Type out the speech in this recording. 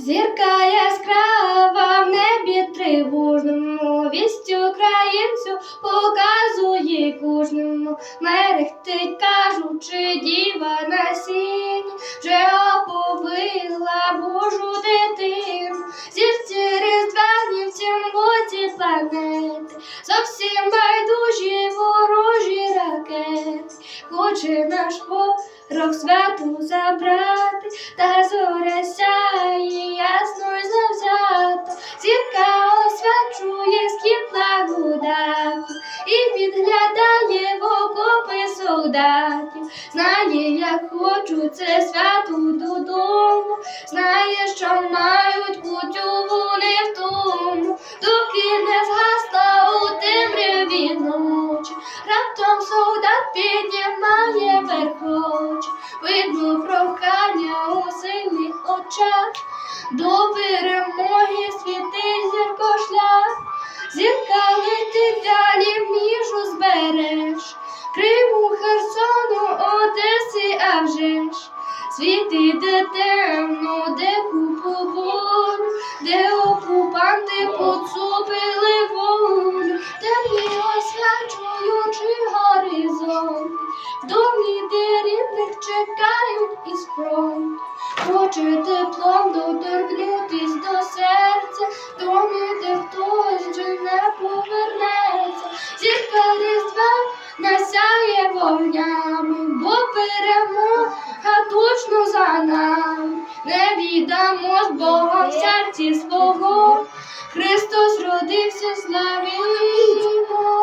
Зірка яскрава в небі тривожному, вість українцю показує кожному. Мерехтить, кажучи, діва на сіні, вже оповила Божу дитину. Зірці різдвяні в цім боці планети, зовсім байдужі ворожі ракети. Хоче наш ворог святу забрати, та зоря сяє солдатів. Знає, як хочуть це святу додому, знає, що мають кутю вони в тому, доки не згасла у темряві ночі. Раптом солдат піднімає верхочі, видно прохання у сильних очах, Херсону, Одеси, а вже ж. Світи, де темно, де купу болю, де окупанти поцупили волю, темні освячуючи горизонт, домі, де рідних чекають із фронту. Хоче теплом доторкнутись до серця, домі, де хтось вже не повернеться, зірка різдва насяє вогнями, бо перемога точно за нами, не віддамо з Богом в серці свого. Христос родився, славімо